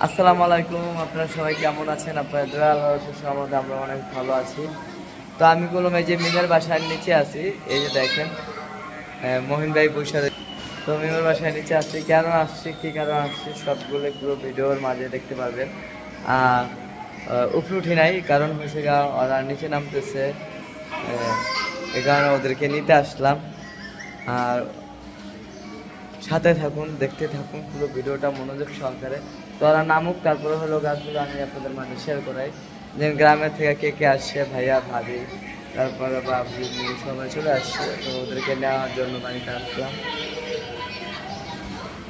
আসসালামু আলাইকুম, আপনারা সবাই কেমন আছেন? আপনারা দয়া সহমতে আমরা অনেক ভালো আছি। তো আমি বললাম, এই যে মিনার বাসার নিচে আছি, এই যে দেখেন মহিন ভাই রয়ে- তো মিনার বাসার নিচে আসছি কেন আসছি, কী কারণ আসছি, সবগুলো পুরো ভিডিওর মাঝে দেখতে পারবেন। আর উপরে উঠি নাই, কারণ হয়েছে ওরা নিচে নামতেছে। এই কারণে ওদেরকে নিতে আসলাম। আর সাথে থাকুন, দেখতে থাকুন, পুরো ভিডিওটা মনোযোগ সহকারে। তো ওরা নামুক, তারপরে হলো গাছগুলো আমি আপনাদের মাঝে শেয়ার করাই। যে গ্রামের থেকে কে কে আসছে, ভাইয়া, ভাবি, তারপরে বাবু সবাই চলে আসছে। তো ওদেরকে নেওয়ার জন্য বাড়িতে আসলাম।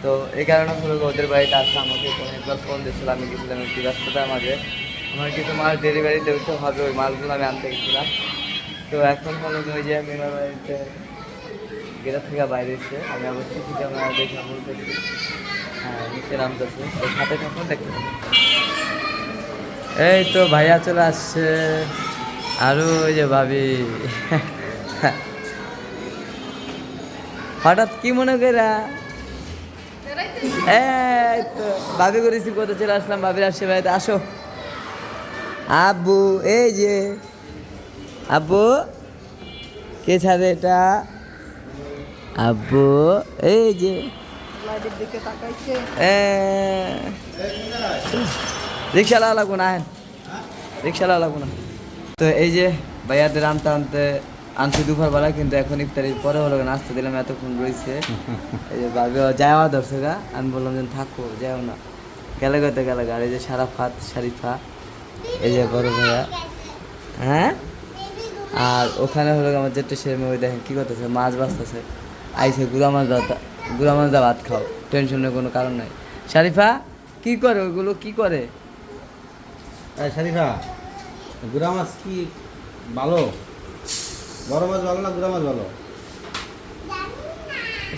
তো এই কারণে হলো ওদের বাড়িতে আসছে আমাকে অনেকবার ফোন দিয়েছিল, আমি গেছিলাম একটু ব্যস্ততার মাঝে। আমার কিছু মাল ডেলিভারি দিতে হবে, ওই মালগুলো আমি আনতে গেছিলাম। তো এখন হলো ওই যে আমি আমার বাড়িতে গেটের থেকে বাইরে এসে আমি আবার সিসি ক্যামেরা দেখে বলতেছি। দেখতে এই তো ভাইয়া চলে আসছে। আরও, ওই যে ভাবি। হঠাৎ কি মনে করা এই তো, ভাবি করে রিসিভ করতে চলে আসলাম। ভাবির আসছে বাড়িতে আসো। আব্বু, এই যে। আব্বু, কে ছাড়ে এটা? আব্বু, এই যে। এ, রিক্সা লাগা লাগবো না আহেন। রিক্সা লাগা লাগবো না। তো এই যে ভাইয়াদের আনতে আনতে আনতে দুপুর বেলা কিন্তু এখন ইফতারির পরে হলো নাস্তা দিলাম এতক্ষণ রয়েছে এই যে ভাবি যাওয়া ধরছে গা আমি বললাম যে থাকো যাও না। গেলে গেতে গেলে গা আর এই যে সারাফাত শারিফা এই যে বড় ভাইয়া। হ্যাঁ? আর ওখানে হলো আমার যেটা সে ওই দেখেন কি করতেছে মাছ বাঁচতেছে। আইসে গুড়া মাছ গুড়া দা ভাত খাও টেনশনের কোনো কারণ নাই। শারিফা কি করে ওইগুলো কি করে? শরীফা গুড়া মাছ কি ভালো? বড় মাছ ভালো না গুড়া মাছ ভালো?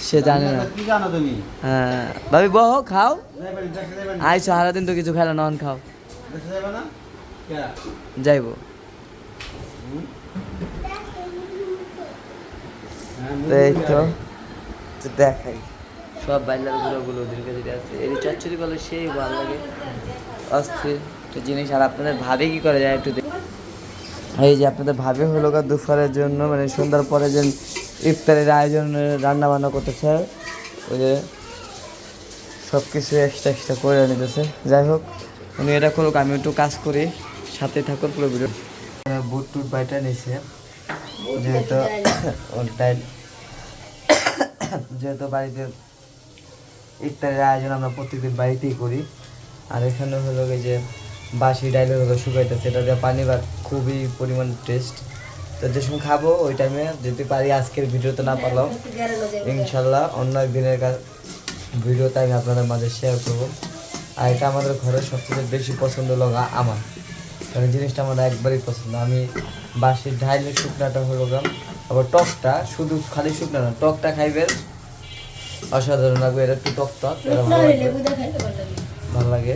সে জানে না। কি জানো তুমি? হ্যাঁ। ভাবি বহ খাও? আইসো সারাদিন তো কিছু খাইলো নন খাও। যাইবা? হ্যাঁ, তো এই তো। আরে। তো দেখাই। সব বাইলার গুলোগুলো ওদের কাছে আছে এই চচ্চড়ি বলে সেই ভালো লাগে। অস্থির একটা জিনিস। আর আপনাদের ভাবে কি করে যায় একটু দেখ- এই যে আপনাদের ভাবে হলো গা দুপুরের জন্য মানে সন্ধ্যার পরে যে ইফতারের আয়োজন রান্না বান্না করতেছে ওই যে সব কিছু এক্সট্রা এক্সট্রা করে নিতেছে। যাই হোক উনি এটা করুক আমি একটু কাজ করি। সাথে থাকুন পুরো ভিডিও। বুট টুট বাইটা নিছে। যেহেতু ওর ডাইল যেহেতু বাড়িতে ইফতারের আয়োজন আমরা প্রত্যেকদিন বাড়িতেই করি। আর এখানে হলো যে বাসি ডাইল হলো শুকাইতেছে, এটা দিয়ে পানি ভাত খুবই পরিমাণ টেস্ট তো যে সময় খাব ওই টাইমে যদি পারি আজকের ভিডিওতে না পারলাম ইনশাল্লাহ অন্য একদিনের কা- ভিডিওতে আমি আপনাদের মাঝে শেয়ার করব। আর এটা আমাদের ঘরে সবচেয়ে বেশি পছন্দ লগা আমার। কারণ জিনিসটা আমার একবারই পছন্দ। আমি বাসির ঢাইলের শুকনাটা হলো আবার টকটা শুধু খালি শুকনা না টকটা খাইবেন। অসাধারণ লাগবে এটা একটু টক টক ভালো লাগে।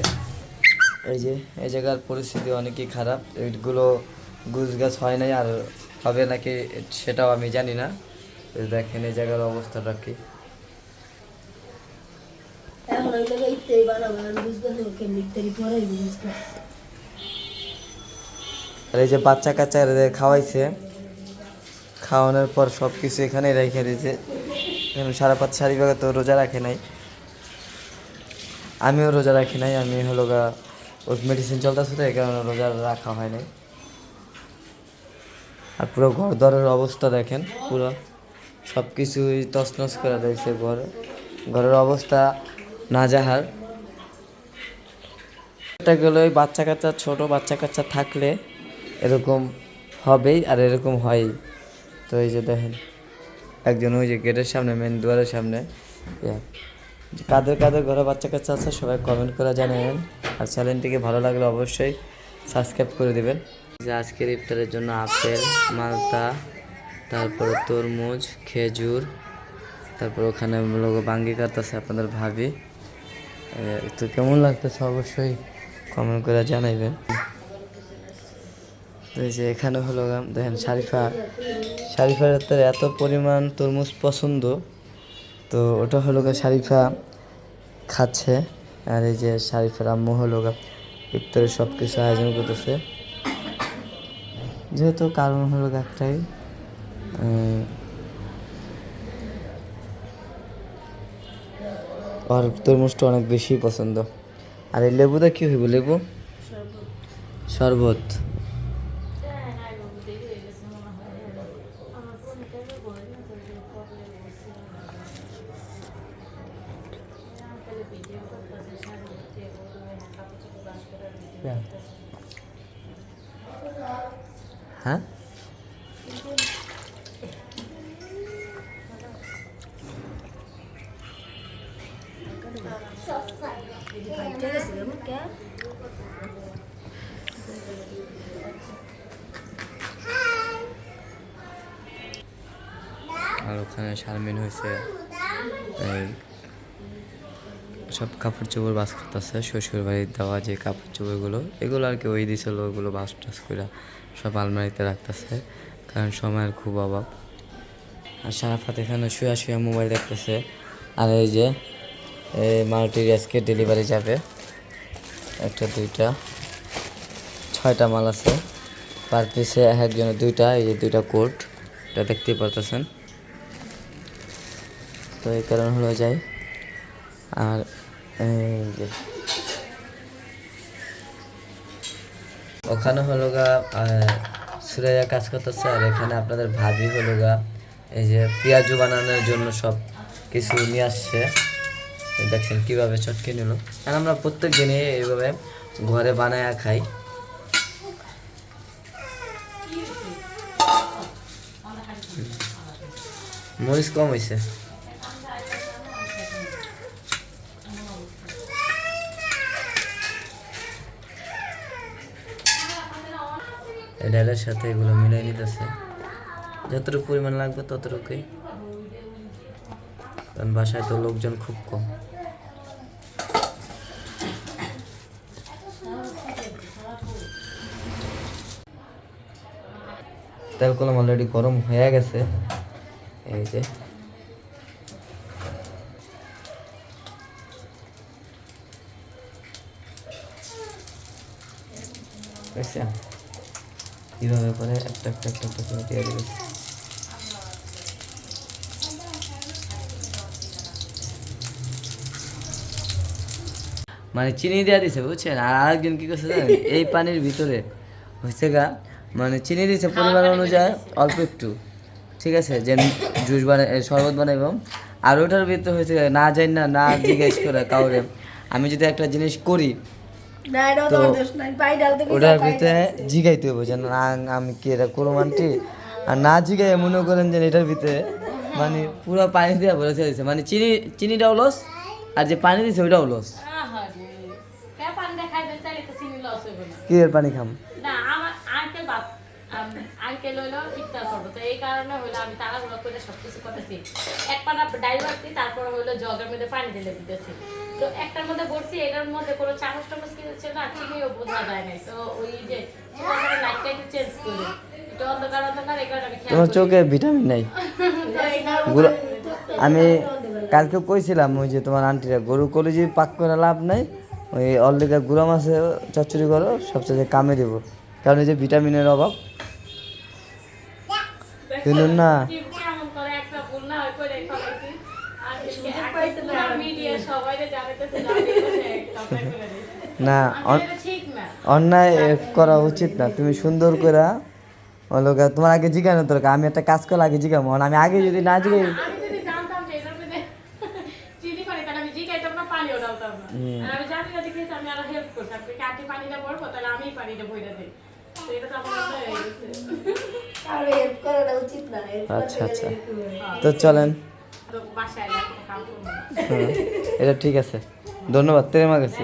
এই যে এই জায়গার পরিস্থিতি অনেকই খারাপ এইগুলো গুছ গাছ হয় নাই আর হবে নাকি সেটাও আমি জানি না। দেখেন এই জায়গার অবস্থাটা কি। আর এই যে বাচ্চা কাচ্চা খাওয়াইছে খাওয়ানোর পর সব কিছু এখানে রেখে দিয়েছে। সারা পাঁচ সারি ভাগে তো রোজা রাখে নাই। আমিও রোজা রাখি নাই, আমি হলো গা ওই মেডিসিন চলতেছে তো, এই কারণে রোজা রাখা হয় নাই। আর পুরো ঘর দরের অবস্থা দেখেন, পুরো সব কিছুই তছনছ করে দিয়েছে ঘর। ঘরের অবস্থা নাজাহার। এটা গেলে ওই বাচ্চা কাচ্চা ছোট বাচ্চা কাচ্চা থাকলে এরকম হবেই আর এরকম হয়ই। তো এই যে দেখেন, একজন ওই যে গেটের সামনে মেন দুয়ারের সামনে কাদের কাদের ঘরে বাচ্চা কাচ্চা আছে সবাই কমেন্ট করে জানাবেন। আর চ্যানেলটিকে ভালো লাগলে অবশ্যই সাবস্ক্রাইব করে দিবেন। যে আজকের ইফতারের জন্য আপেল, মালতা, তারপর তরমুজ, খেজুর, তারপর ওখানে লোক বাঙ্গি কাটতেছে আপনাদের ভাবি। তো কেমন লাগতেছে অবশ্যই কমেন্ট করে জানাইবেন। যে এখানে হলো দেখেন শারিফা। শারিফার হাতের এত পরিমাণ তরমুজ পছন্দ। তো ওটা হলো শারিফা খাচ্ছে। আর এই যে শারিফের আম্মু হলো ইফতারের সব কিছু আয়োজন করতেছে। যেহেতু কারণ হলো একটাই আহ, ওর তরমুজটা অনেক বেশি পছন্দ। আর এই লেবুটা কি হইব লেবু? শরবত হ্যাঁ ঠিক আছে কেমন কে আর ওখানে শারমিন হয়েছে সব কাপড় চোপড় বাস করতেছে, শ্বশুর বাড়ির দেওয়া যে কাপড় চোপড়গুলো, এগুলো আর কি ওই দিছিল, ওগুলো বাস টাস করে সব আলমারিতে রাখতেছে, কারণ সময়ের খুব অভাব। আর সারাফাত এখানে শুয়া শুয়া মোবাইল দেখতেছে, আর এই যে এই মারুতির আজকে ডেলিভারি যাবে। একটা, দুইটা, ছয়টা মাল আছে। পার পিসে এক একজনের দুইটা, এই যে দুইটা কোট এটা দেখতেই পারতেছেন। তো এই কারণ হলো যাই আর এই যে ওখানে হলো গা সুরাইয়া কাজ করতেছে। আর এখানে আপনাদের ভাবি হলো গা, এই যে পেঁয়াজু বানানোর জন্য সব কিছু নিয়ে আসছে। দেখছেন কীভাবে চটকে নিল। আর আমরা প্রত্যেক দিনই এইভাবে ঘরে বানায় খাই। মরিচ কম হয়েছে ডালের সাথে এগুলো মিলাই নিতেছে। যতটুকু পরিমাণ লাগবে ততটুকুই। কারণ বাসায় তো লোকজন খুব কম। তেল কলম অলরেডি গরম হয়ে গেছে। এই যে। কীভাবে করে একটা একটা একটা করে দিয়ে দেবে। মানে চিনি দেওয়া দিছে বুঝছেন? আর আরেকজন কি করছে জানেন? এই পানির ভিতরে হচ্ছে গা মানে চিনি দিছে পরিমাণ অনুযায়ী অল্প একটু ঠিক আছে? যে জুস বানাই শরবত বানাইব আর ওটার ভিতরে হয়েছে না যাই না না জিজ্ঞেস করে কাউরে। আমি যদি একটা জিনিস করি ওটার ভিতরে জিগাইতে হবে যে না আমি কি এটা করো মানটি আর না জিগাই মনে করেন যে এটার ভিতরে মানে পুরো পানি দিয়ে ভরে দিয়েছে মানে চিনি চিনিটাও লস আর যে পানি দিছে ওইটাও লস কি এর পানি খাম? না আমার আঙ্কেল বাপ আঙ্কেল হইল ইফতার করব। তো এই কারণে হইল আমি তাড়াহুড়ো করে সবকিছু করতেছি। এক পানা ডাইল বাড়ছি তারপর হইল জগের মধ্যে পানি ঢেলে দিতেছি। তো একটার মধ্যে বলছি এটার মধ্যে কোনো চামচ টামচ কিছু ছিল না চিনিও বোঝা যায় নাই। তো ওই যে লাইটটা একটু চেঞ্জ করি। একটু অন্ধকার অন্ধকার এই কারণে তোমার চোখে ভিটামিন নাই? আমি কালকে কইছিলাম ওই যে তোমার আন্টিরা গরু কলেজি পাক করে লাভ নাই ওই অলরেডি গুড়া মাছে চচ্চড়ি করো সবচেয়ে কামে দেবো। কারণ এই যে ভিটামিনের অভাব। শুনুন না। করে না করে করে অন্যায় করা উচিত না। তুমি সুন্দর করে লোকে তোমার আগে জিজ্ঞানো দরকার। আমি একটা কাজ করলে আগে জিজ্ঞাবো আমি আগে যদি না জিজ্ঞাই আমি আচ্ছা, আচ্ছা। তো চলেন। এটা ঠিক আছে। ধন্যবাদ তেমা গেছে?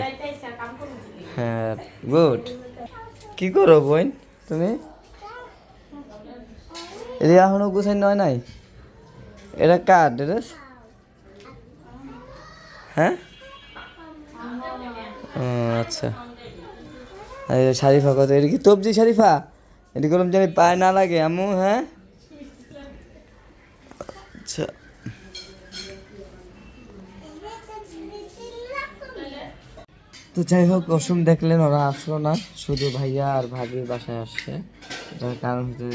হ্যাঁ গুড। কি করো বোন তুমি? এটা এখনও গুছাই নয় নাই? এটা কার ড্রেস? হ্যাঁ? ও, আচ্ছা। শারিফা কত? এটা কি তবজি শারিফা? এটি করলাম জানি পায়ে না লাগে আমু হ্যাঁ? আচ্ছা। তো যাই হোক অসুম দেখলেন, ওরা আসলো না। শুধু ভাইয়া আর ভাবির বাসায় আসছে। যার কারণ হচ্ছে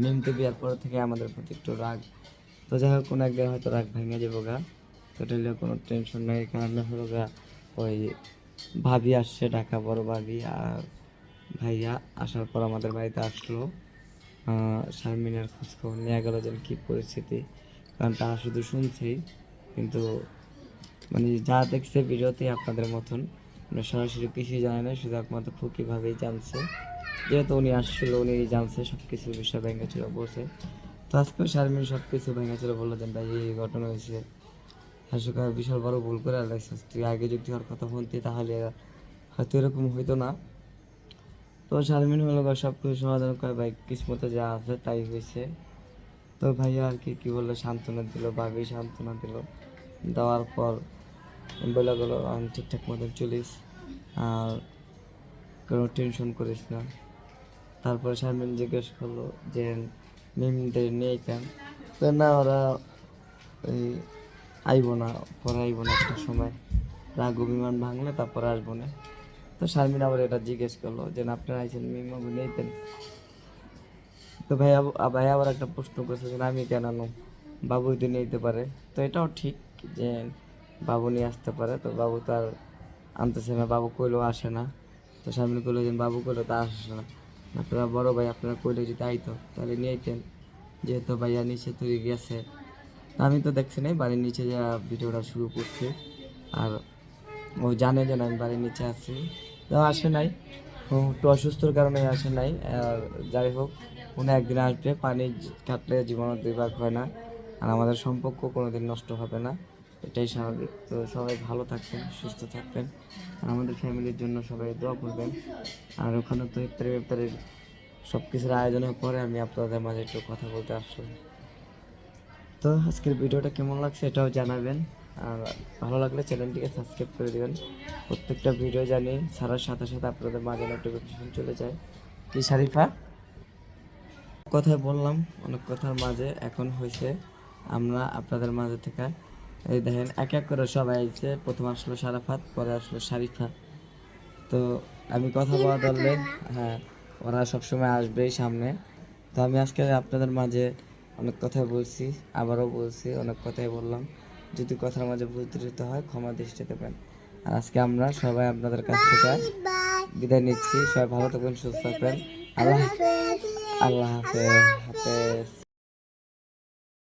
মিমকে বিয়ার পর থেকে আমাদের প্রতি একটু রাগ। তো যাই হোক, কোনো একদিন হয়তো রাগ ভেঙে যাব গা। তো কোনো টেনশন নেই, কারণ হলো গা, ওই ভাবি আসছে ঢাকা বড় ভাবি আর ভাইয়া আসার পর আমাদের বাড়িতে আসলো। শারমিনের খোঁজখবর নিয়ে গেল যেন কী পরিস্থিতি। কারণ তারা শুধু শুনছেই, কিন্তু মানে যা দেখছে ভিডিওতে আপনাদের মতন। সরাসরি কিছুই জানে না, শুধু একমাত্র খুকিভাবেই জানছে। যেহেতু উনি আসছিল, উনি জানছে সব কিছু বিষয় ভেঙেছিল বসে তো আজকে শারমিন সব কিছু ভেঙেছিল বলল যে, ভাই, এই ঘটনা হয়েছে। হাসুকা বিশাল বড় ভুল করে আলাইছিস। তুই আগে যদি ওর কথা শুনতি তাহলে হয়তো এরকম হইতো না। তো শারমিন হলো সব কিছু সমাধান করে, ভাই, কিসমতে যা আছে তাই হয়েছে তো ভাইয়া আর কি কি বলল? সান্ত্বনা দিল, ভাবি সান্ত্বনা দিল। দেওয়ার পর বলে গেলো, আমি ঠিকঠাক মতন চলিস আর কোনো টেনশন করিস না। তারপরে শারমিন জিজ্ঞেস করল যে মিমদের নিয়ে কেন? তো না, ওরা ওই আইব না, পরে আইব না একটা সময়। রাগ বিমান ভাঙলে তারপরে আসব না। তো শারমিন আবার এটা জিজ্ঞেস করল যে আপনারা আইসেন মিম নিতেন তো ভাই ভাই আবার একটা প্রশ্ন করেছে যে, আমি কেন আনো বাবু যদি নিতে পারে। তো এটাও ঠিক যে, বাবু নিয়ে আসতে পারে। তো বাবু তো আর আনতেছে না, বাবু কইলেও আসে না। তো সামনে কইলো যে, বাবু কইলো তা আসে না। আপনারা বড় ভাই, আপনারা কইলে যদি আইতো, তাহলে নিয়ে আইতেন। যেহেতু ভাইয়া নিচে তৈরি গেছে আমি তো দেখছি নাই, বাড়ির নিচে যা ভিডিওটা শুরু করছি। আর ও জানে যে আমি বাড়ির নিচে আছি। তো আসে নাই। ও একটু অসুস্থর কারণে আসে নাই। আর যাই হোক, উনি একদিন আসবে, পানি কাটলে জীবনে দুই হয় না। আর আমাদের সম্পর্ক কোনোদিন নষ্ট হবে না। এটাই স্বাভাবিক। তো সবাই ভালো থাকবেন, সুস্থ থাকবেন। আর আমাদের ফ্যামিলির জন্য সবাই দোয়া করবেন। আর ওখানে তো ইফতারি ইফতারির সব কিছুর আয়োজনের পরে আমি আপনাদের মাঝে একটু কথা বলতে আসলাম। তো আজকের ভিডিওটা কেমন লাগছে এটাও জানাবেন। আর ভালো লাগলে চ্যানেলটিকে সাবস্ক্রাইব করে দেবেন। প্রত্যেকটা ভিডিও জানি সারার সাথে সাথে আপনাদের মাঝে নোটিফিকেশন চলে যায়। কি শারিফা কথায় বললাম, অনেক কথার মাঝে এখন হয়েছে। আমরা আপনাদের মাঝে থেকে, এই দেখেন, এক এক করে সবাই আইছে। প্রথম আসলো সারাফাত, পরে আসলো শারিফা তো আমি কথা বলা ধরলে হ্যাঁ ওরা সবসময় আসবেই সামনে। তো আমি আজকে আপনাদের মাঝে অনেক কথা বলছি আবারও বলছি অনেক কথাই বললাম। যদি কথার মাঝে ভুল ত্রুটি হয় ক্ষমা দৃষ্টি দেবেন। আর আজকে আমরা সবাই আপনাদের কাছ থেকে বিদায় নিচ্ছি। সবাই ভালো থাকবেন সুস্থ থাকবেন। আল্লাহ আল্লাহ হাফেজ। হাফেজ।